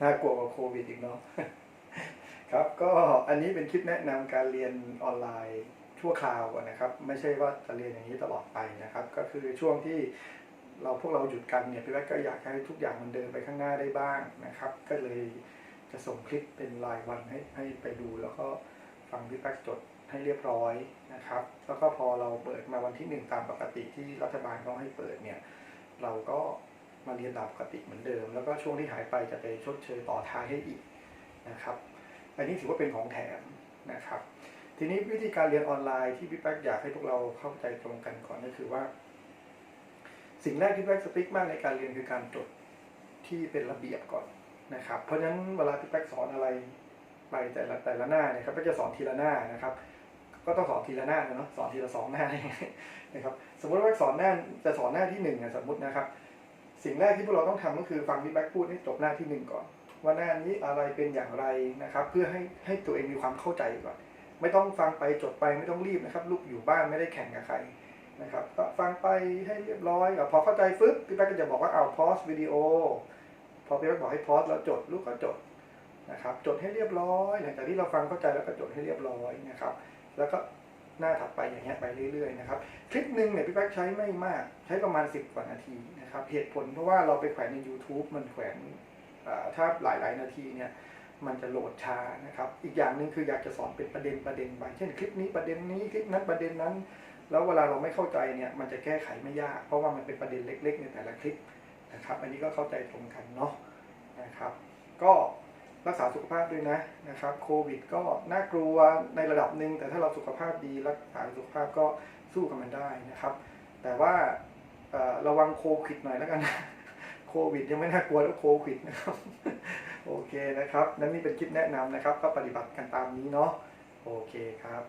น่ากลัวกว่าโควิดอีกเนาะครับก็อันนี้เป็นคลิปแนะนำการเรียนออนไลน์ชั่วคราวนะครับ ไม่ใช่ว่าจะเรียนอย่างนี้ตลอดไปนะครับ ก็คือช่วงที่เราพวกเราหยุดกันเนี่ยพี่แวกก็อยากให้ทุกอย่างมันเดินไปข้างหน้าได้บ้างนะครับ ก็เลยจะส่งคลิปเป็นรายวันให้ให้ไปดูแล้วก็ฟังพี่แป๊กจดให้เรียบร้อยนะครับ แล้วก็พอเราเปิดมาวันที่หนึ่งตามปกติที่รัฐบาลเขาให้เปิดเนี่ย เราก็ มาเรียนตามปกติเหมือนเดิม แล้วก็ช่วงที่หายไปจะไปชดเชยต่อท้ายให้อีกนะครับอันนี้ถือว่าเป็นของแถมนะครับ ทีนี้วิธีการเรียนออนไลน์ที่พี่แป๊กอยากให้พวกเราเข้าใจตรงกันก่อนก็คือว่า สิ่งแรกที่พี่แป๊กสติ๊กมากในการเรียนคือการจดที่เป็นระเบียบก่อนนะครับ เพราะฉะนั้นเวลาพี่แป๊กสอนอะไรไปแต่ละแต่ละหน้าเนี่ยครับก็จะสอนทีละหน้านะครับ ก็ต้องสอนทีละหน้านะเนาะสอนทีละสองหน้านะครับ สมมติว่าสอนหน้าจะสอนหน้าที่หนึ่งอะสมมตินะครับ สิ่งแรกที่พวกเราต้องทำก็คือฟังพี่แบ็กพูดให้จบหน้าที่หนึ่งก่อน ว่าหน้านี้อะไรเป็นอย่างไรนะครับ เพื่อให้ให้ตัวเองมีความเข้าใจก่อน ไม่ต้องฟังไปจดไปไม่ต้องรีบนะครับ ลูกอยู่บ้านไม่ได้แข่งกับใครนะครับก็ฟังไปให้เรียบร้อยพอเข้าใจฟึ๊บพี่แบ็กก็จะบอกว่าเอาพอสวิดีโอพอพี่แบ็กบอกให้พอสแล้วจดลูกก็จดนะครับ จดให้เรียบร้อยหลังจากที่เราฟังเข้าใจแล้วก็จดให้เรียบร้อยนะครับ แล้วก็ หน้าถัดไปอย่างเงี้ยไปเรื่อยๆนะครับคลิปหนึ่งเนี่ยพี่แป๊กใช้ไม่มากใช้ประมาณ 10 กว่านาทีนะครับเหตุผลเพราะว่าเราไปแขวนใน YouTube มันแขวนถ้าหลายๆนาทีเนี่ยมันจะโหลดช้านะครับ อีกอย่างหนึ่งคืออยากจะสอนเป็นประเด็นประเด็นไป เช่นคลิปนี้ประเด็นนี้คลิปนั้นประเด็นนั้น แล้วเวลาเราไม่เข้าใจเนี่ยมันจะแก้ไขไม่ยาก เพราะว่ามันเป็นประเด็นเล็ก ๆ ในแต่ละคลิปนะครับ อันนี้ก็เข้าใจตรงกันเนาะนะครับ ก็ รักษาสุขภาพด้วยนะนะครับโควิดก็น่ากลัวในระดับหนึ่งแต่ถ้าเราสุขภาพดีรักษาสุขภาพก็สู้กับมันได้นะครับ แต่ว่าระวังโควิดหน่อยแล้วกันนะโควิดยังไม่น่ากลัวแล้วโควิดนะครับโอเคนะครับนั่นนี่เป็นคลิปแนะนำนะครับ ก็ปฏิบัติกันตามนี้เนาะโอเคครับ